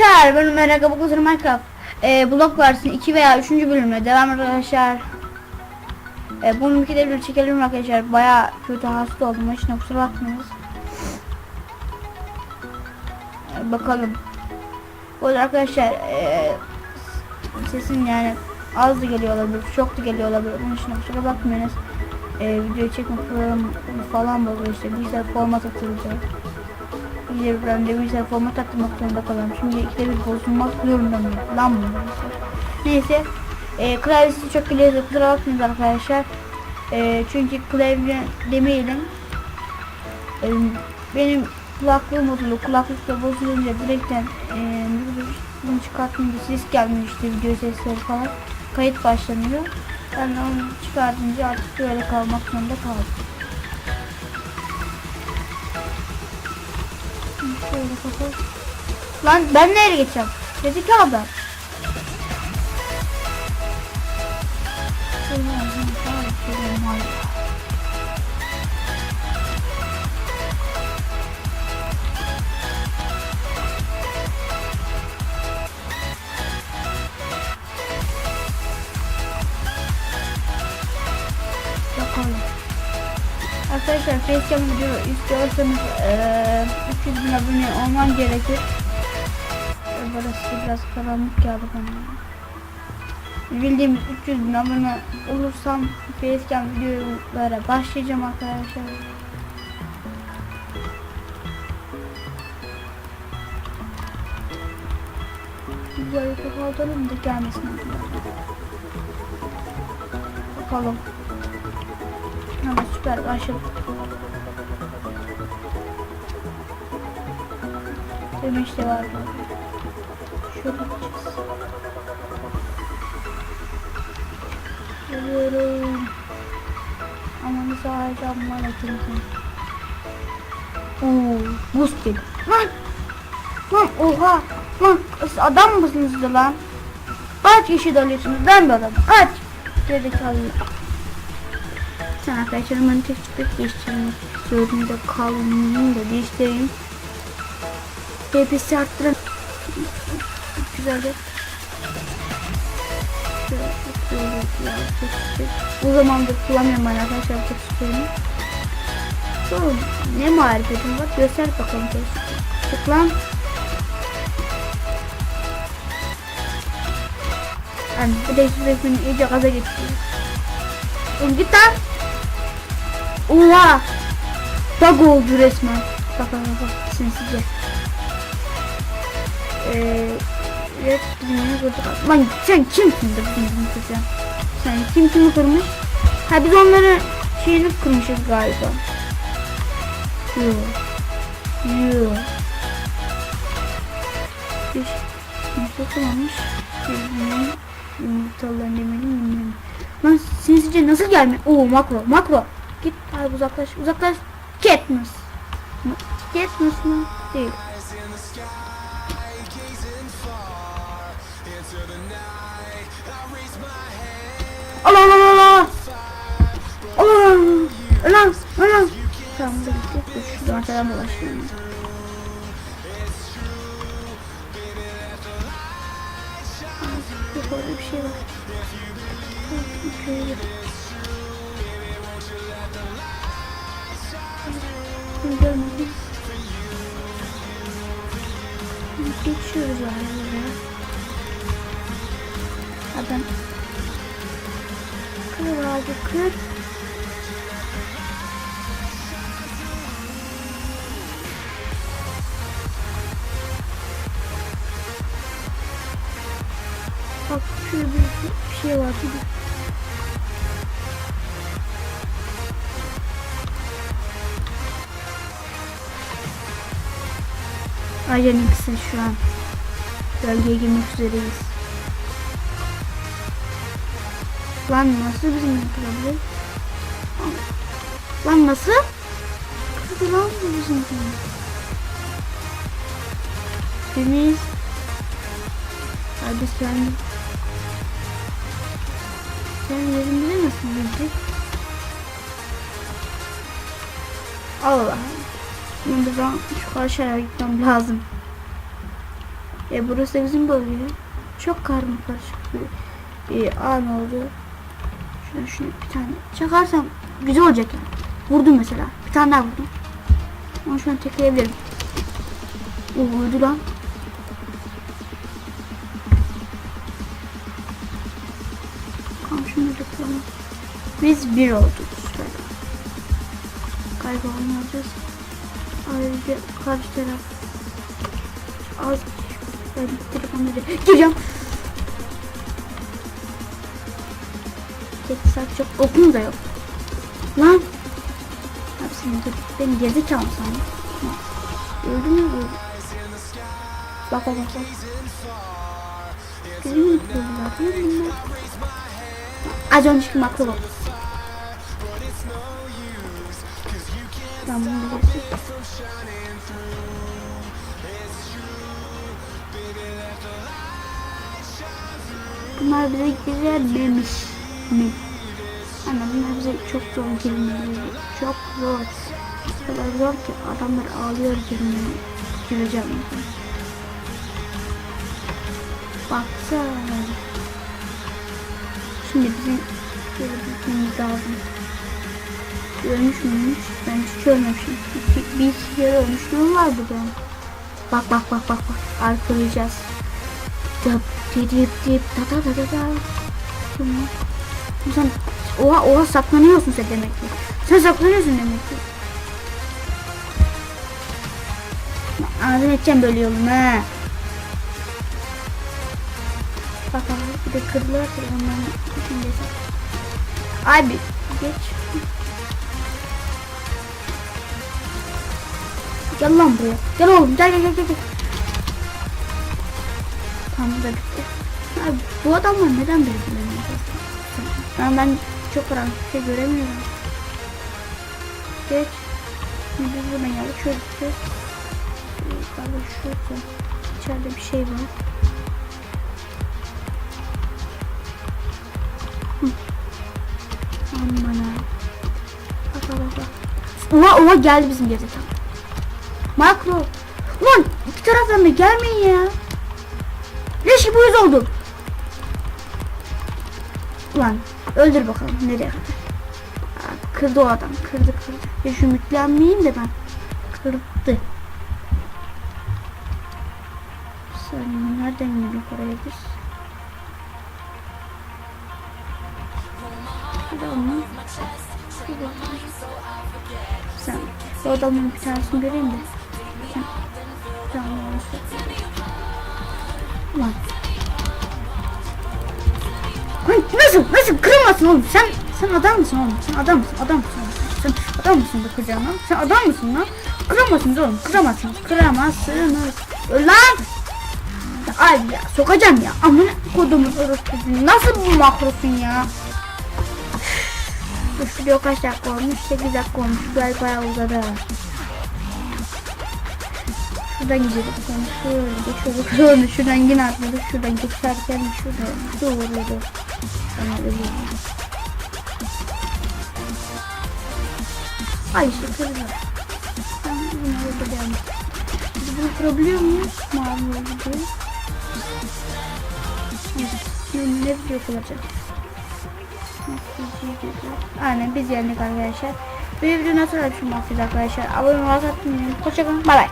arkadaşlar ben Ömer Aga Bukuzur Minecraft ee, blok versiyonu 2 veya 3. bölümle. Devam arkadaşlar ee, Bunu iki de bir çekelim arkadaşlar baya kötü hasta oldum. Hiç kusura bakmayınız Ee, Bakalım. Bu arkadaşlar ee, Sesim yani az da geliyor olabilir çok da geliyor olabilir. Bunun için kusura bakmayınız. Ee, Video çekme falan bozuluyor işte. Bilgisayar format atılacak bir bilgisayar format attırmak zorunda kalıyorum. Şimdi ikide bir bozulmak zorunda mıyım? Lan bunu. Neyse. E, klavyesi çok geliyor. Kusura bakmayın arkadaşlar. E, çünkü klavye demeyelim. E, benim kulaklığım bozuldu. Kulaklık da bozulunca direkten e, bunu çıkartınca ses gelmiyor işte video sesleri falan. Kayıt başlanıyor. Ben onu çıkartınca artık böyle kalmak zorunda kaldım. Lan ben nereye geçeceğim? Dedik ya adam. Arkadaşlar facecam video istiyorsanız eee 300 bin abone olman gerekir. Burası biraz karanlık geldi bana. Bildiğim 300 bin abone olursam facecam videolara başlayacağım arkadaşlar. Videoyu kapatalım da gelmesin. Bakalım. Ama süper başladık. Demiş de var. Şöyle gideceğiz. Geliyorum. Aman sağlayacağım bana kimsin. Oo, buz gibi. Lan! Lan oha! Lan adam mısınız lan? Kaç kişi dalıyorsunuz? Ben bir adamım. Dedik alıyor. Sen arkadaşlar ben tek tük değiştirmek istiyorum da kalınlığını da değiştireyim. DPS'i arttırın. Güzelce. Bu zamandır kullanmıyorum ben arkadaşlar tek istiyorum. Sonra ne marifetim var göster bakalım. Çık lan. Yani bu değiştirmek beni iyice gaza getiriyor. Oğlum git lan. Oha! Bug oldu resmen. Bak bak sinsice. Eee Evet. Lan sen kimsin de bizim kıracağım? Sen kim kimi kırmış? Ha biz onları şeyini kırmışız galiba. Yoo. Yoo. Bir yumurta. Birbirine yumurtalarını yemelim. Lan sinsice nasıl gelmiyor? Oo makro makro. Git abi uzaklaş uzaklaş. Katniss. Katniss mı? Değil. Allah Allah Allah. Allah. Lan lan. Tamam da gitti. Şuradan arkadan dolaşıyorum. Orada bir şey var. Yani buraya. Adam. Kır abi kır. Bak şöyle bir şey var. Bir Ajan X'in şu an bölgeye girmek üzereyiz. Lan nasıl bizim yapılabilir? Lan nasıl? Kırdı lan bu bizim Temiz. Hadi sen sen yerinde nasıl bildik? Allah. Şimdi ben şu karşıya gitmem lazım. E, burası bizim bölge. Çok karma karışık bir e, an oldu. Şuna şunu bir tane çakarsam güzel olacak yani. Vurdum mesela. Bir tane daha vurdum. Onu şunu tekleyebilirim. O vurdu lan. Tamam şunu. Biz bir olduk. Şöyle. Alacağız. Ayrıca karşı taraf az ben telefonda gireceğim. Tek saat çok okum da yok. Lan. Abi sen dur. Beni gerizekalı sandın. Öldü mü öldü? Bak bak bak. Gözümü yıkıyorlar mi bunlar? Az önceki makro bak. Ben bunu biliyorsun. Bunlar bize girmemiş mi? Ama bunlar bize çok zor girmeli. Çok zor. O kadar zor ki adamlar ağlıyor girmeye. Gireceğim. Baksana. Şimdi bizim şöyle gitmemiz lazım. Ölmüş müymüş? Ben hiç ölmemişim. Bir iki kere ölmüşlüğüm var burada. Bak bak bak bak bak. Arkalayacağız. Dıp dip dip dip da da da da da. Sen oha oha saklanıyorsun sen demek ki. Sen saklanıyorsun demek ki. Ağzını edeceğim böyle yolunu ha. Bak abi bir de kırılır onların içindeyse. Abi geç. Gel lan buraya. Gel oğlum gel gel gel gel. Tamam da bitti. Bu adamlar neden birbirlerini yapıyor? Ben, çok karanlık bir şey göremiyorum. Geç. Şimdi biz buradan gideceğiz. Ee, Galiba şurada. İçeride bir şey var. Aman ha. Bak bak bak. Oha oha geldi bizim tam. Makro. Lan iki taraftan da gelmeyin ya. Leş gibi yüz oldu. Ulan öldür bakalım nereye kadar. Kırdı o adam kırdı kırdı. Hiç ümitlenmeyeyim de ben. Kırdı. Sen nereden gidiyor oraya bakayım. Sen bu adamın bir tanesini göreyim de. Sen, tamam. Nasıl nasıl kırılmasın oğlum. Sen sen adam mısın oğlum? Sen adam mısın? Adam mısın? Sen adam mısın bu kıracağına sen adam mısın lan? Kıramazsınız oğlum kıramazsınız kıramazsınız lan! Ay ya sokacağım ya. Amına kodumun orospu nasıl bu makrosun ya? Bu video kaç dakika olmuş? 8 dakika olmuş. Galiba bayağı uzadı Şuradan gidelim. Şöyle geçiyorduk. Sonra şuradan yine atladık. Şuradan geçerken şurada doğruyordu. Ay işte kırdı. Ben bunu öldüreceğim. Biz bunu kırabiliyor muyuz? Mavi oldu diye. Ne video olacak? Aynen biz yendik arkadaşlar. Bir video nasıl açmışım arkadaşlar. Abone olmayı unutmayın. Hoşçakalın. Bay bay.